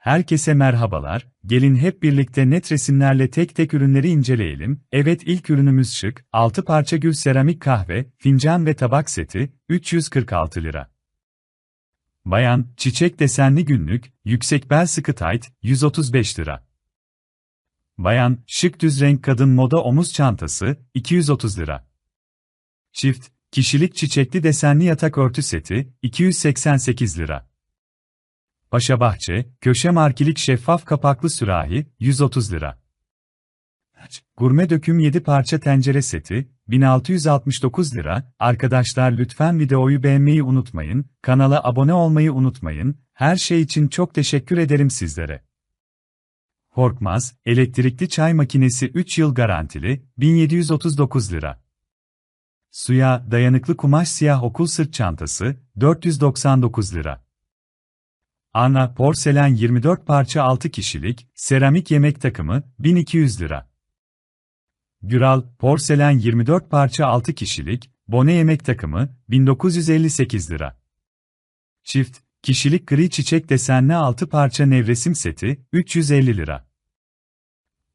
Herkese merhabalar, gelin hep birlikte net resimlerle tek tek ürünleri inceleyelim. Evet ilk ürünümüz şık, 6 parça gül seramik kahve, fincan ve tabak seti, 346 lira. Bayan, çiçek desenli günlük, yüksek bel sıkı tayt, 135 lira. Bayan, şık düz renk kadın moda omuz çantası, 230 lira. Çift, kişilik çiçekli desenli yatak örtü seti, 288 lira. Paşa Bahçe, köşe markilik şeffaf kapaklı sürahi, 130 lira. Gurme döküm 7 parça tencere seti, 1669 lira. Arkadaşlar lütfen videoyu beğenmeyi unutmayın, kanala abone olmayı unutmayın. Her şey için çok teşekkür ederim sizlere. Korkmaz, elektrikli çay makinesi 3 yıl garantili, 1739 lira. Suya dayanıklı kumaş siyah okul sırt çantası, 499 lira. Ana porselen 24 parça 6 kişilik, seramik yemek takımı, 1200 lira. Güral, porselen 24 parça 6 kişilik, bone yemek takımı, 1958 lira. Çift, kişilik gri çiçek desenli 6 parça nevresim seti, 350 lira.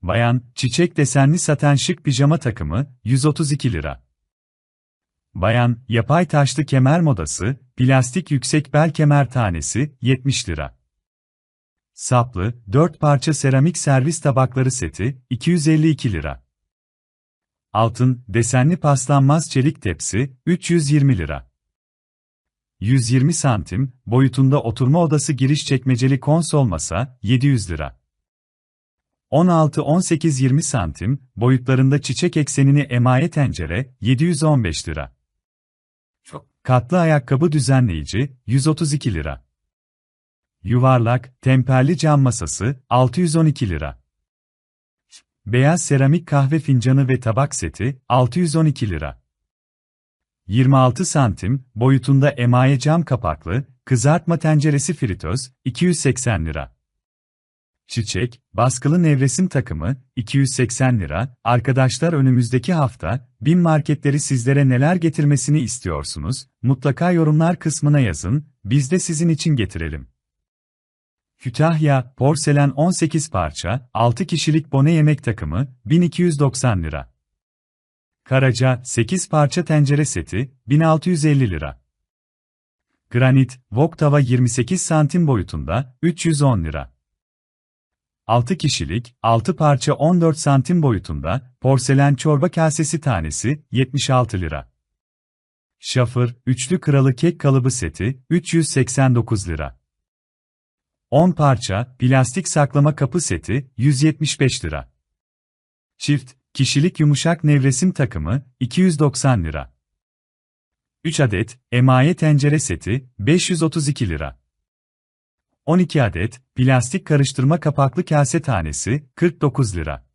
Bayan, çiçek desenli saten şık pijama takımı, 132 lira. Bayan, yapay taşlı kemer modası, plastik yüksek bel kemer tanesi, 70 lira. Saplı, 4 parça seramik servis tabakları seti, 252 lira. Altın, desenli paslanmaz çelik tepsi, 320 lira. 120 santim, boyutunda oturma odası giriş çekmeceli konsol masa, 700 lira. 16-18-20 santim, boyutlarında çiçek eksenini emaye tencere, 715 lira. Katlı ayakkabı düzenleyici, 132 lira. Yuvarlak, temperli cam masası, 612 lira. Beyaz seramik kahve fincanı ve tabak seti, 612 lira. 26 santim, boyutunda emaye cam kapaklı, kızartma tenceresi fritöz, 280 lira. Çiçek, baskılı nevresim takımı, 280 lira. Arkadaşlar önümüzdeki hafta, bin marketleri sizlere neler getirmesini istiyorsunuz? Mutlaka yorumlar kısmına yazın, biz de sizin için getirelim. Kütahya, porselen 18 parça, 6 kişilik bone yemek takımı, 1290 lira. Karaca, 8 parça tencere seti, 1650 lira. Granit, wok tava 28 santim boyutunda, 310 lira. 6 kişilik, 6 parça 14 santim boyutunda, porselen çorba kasesi tanesi, 76 lira. Şafır, üçlü kralı kek kalıbı seti, 389 lira. 10 parça, plastik saklama kapı seti, 175 lira. Çift, kişilik yumuşak nevresim takımı, 290 lira. 3 adet, emaye tencere seti, 532 lira. 12 adet, plastik karıştırma kapaklı kase tanesi, 49 lira.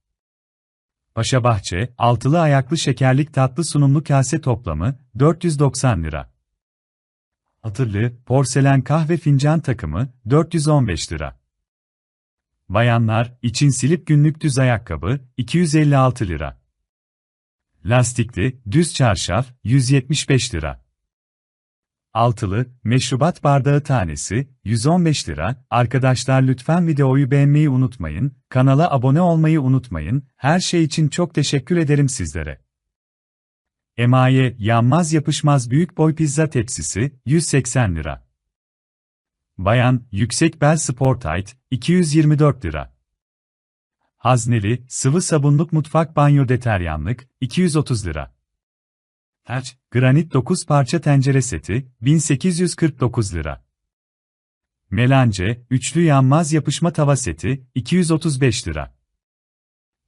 Paşa Bahçe, altılı ayaklı şekerlik tatlı sunumlu kase toplamı, 490 lira. Hatırlı, porselen kahve fincan takımı, 415 lira. Bayanlar, için silip günlük düz ayakkabı, 256 lira. Lastikli, düz çarşaf, 175 lira. Altılı, meşrubat bardağı tanesi, 115 lira. Arkadaşlar lütfen videoyu beğenmeyi unutmayın, kanala abone olmayı unutmayın, her şey için çok teşekkür ederim sizlere. Emaye, yanmaz yapışmaz büyük boy pizza tepsisi, 180 lira. Bayan, yüksek bel spor tight, 224 lira. Hazneli, sıvı sabunluk mutfak banyo deteryanlık, 230 lira. Haç, granit 9 parça tencere seti, 1849 lira. Melance, üçlü yanmaz yapışma tava seti, 235 lira.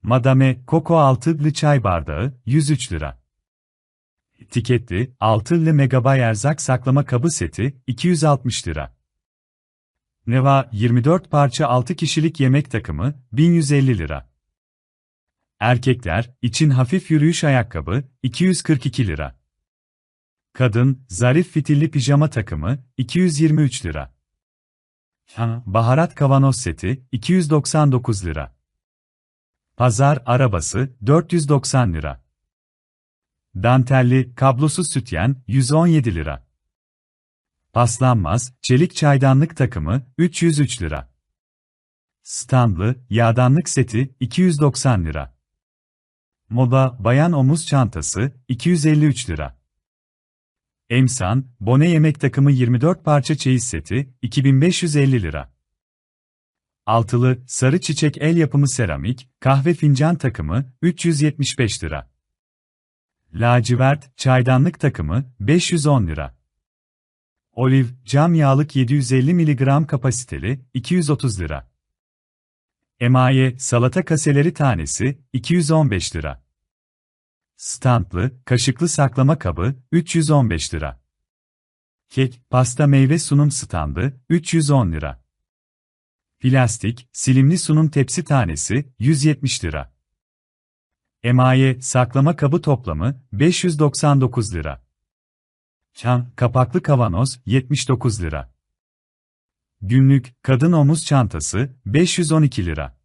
Madame, Koko altılı çay bardağı, 103 lira. Etiketli, altılı megabay erzak saklama kabı seti, 260 lira. Neva, 24 parça 6 kişilik yemek takımı, 1150 lira. Erkekler, için hafif yürüyüş ayakkabı, 242 lira. Kadın, zarif fitilli pijama takımı, 223 lira. Baharat kavanoz seti, 299 lira. Pazar arabası, 490 lira. Dantelli, kablosuz sütyen, 117 lira. Paslanmaz, çelik çaydanlık takımı, 303 lira. Standlı, yağdanlık seti, 290 lira. Moda, bayan omuz çantası, 253 lira. Emsan, bone yemek takımı 24 parça çeyiz seti, 2550 lira. Altılı, sarı çiçek el yapımı seramik, kahve fincan takımı, 375 lira. Lacivert, çaydanlık takımı, 510 lira. Oliv, cam yağlık 750 mg kapasiteli, 230 lira. Emaye, salata kaseleri tanesi, 215 lira. Standlı, kaşıklı saklama kabı, 315 lira. Kek, pasta meyve sunum standı, 310 lira. Plastik, silimli sunum tepsi tanesi, 170 lira. Emaye, saklama kabı toplamı, 599 lira. Çan, kapaklı kavanoz, 79 lira. Günlük, kadın omuz çantası, 512 lira.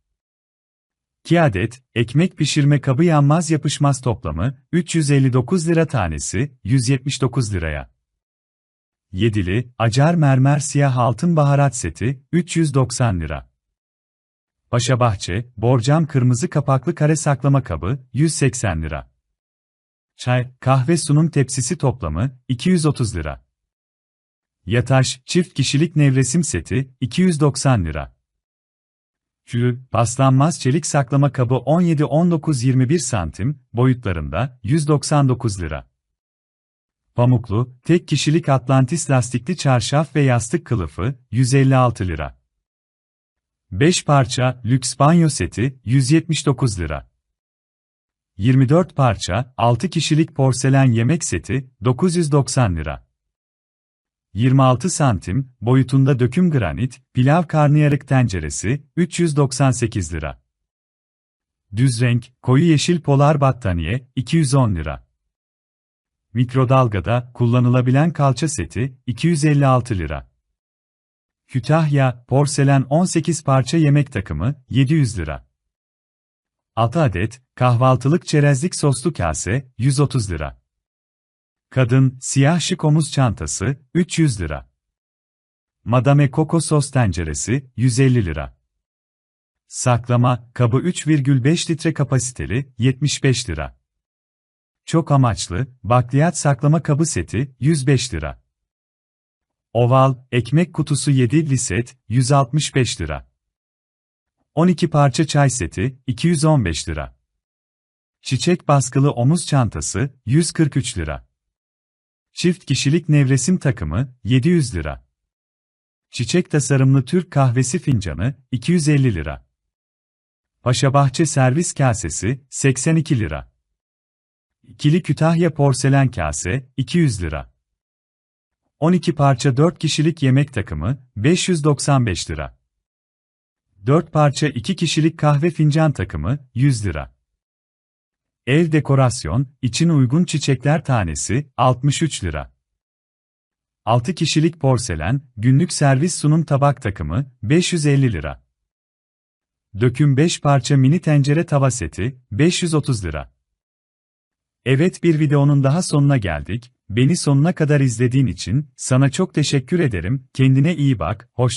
2 adet, ekmek pişirme kabı yanmaz yapışmaz toplamı, 359 lira tanesi, 179 liraya. Yedili, acar mermer siyah altın baharat seti, 390 lira. Paşa Bahçe, borcam kırmızı kapaklı kare saklama kabı, 180 lira. Çay, kahve sunum tepsisi toplamı, 230 lira. Yataş, çift kişilik nevresim seti, 290 lira. Kül, paslanmaz çelik saklama kabı 17-19-21 santim, boyutlarında, 199 lira. Pamuklu, tek kişilik Atlantis lastikli çarşaf ve yastık kılıfı, 156 lira. 5 parça, lüks banyo seti, 179 lira. 24 parça, 6 kişilik porselen yemek seti, 990 lira. 26 santim, boyutunda döküm granit, pilav karnıyarık tenceresi, 398 lira. Düz renk, koyu yeşil polar battaniye, 210 lira. Mikrodalgada, kullanılabilen kalça seti, 256 lira. Kütahya, porselen 18 parça yemek takımı, 700 lira. 6 adet, kahvaltılık çerezlik soslu kase, 130 lira. Kadın, siyah şık omuz çantası, 300 lira. Madame Coco sos tenceresi, 150 lira. Saklama, kabı 3,5 litre kapasiteli, 75 lira. Çok amaçlı, bakliyat saklama kabı seti, 105 lira. Oval, ekmek kutusu 7 set, 165 lira. 12 parça çay seti, 215 lira. Çiçek baskılı omuz çantası, 143 lira. Çift kişilik nevresim takımı, 700 lira. Çiçek tasarımlı Türk kahvesi fincanı, 250 lira. Paşabahçe servis kasesi, 82 lira. İkili Kütahya porselen kase, 200 lira. 12 parça 4 kişilik yemek takımı, 595 lira. 4 parça 2 kişilik kahve fincan takımı, 100 lira. Ev dekorasyon, için uygun çiçekler tanesi, 63 lira. 6 kişilik porselen, günlük servis sunum tabak takımı, 550 lira. Döküm 5 parça mini tencere tava seti, 530 lira. Evet bir videonun daha sonuna geldik. Beni sonuna kadar izlediğin için sana çok teşekkür ederim. Kendine iyi bak, hoşça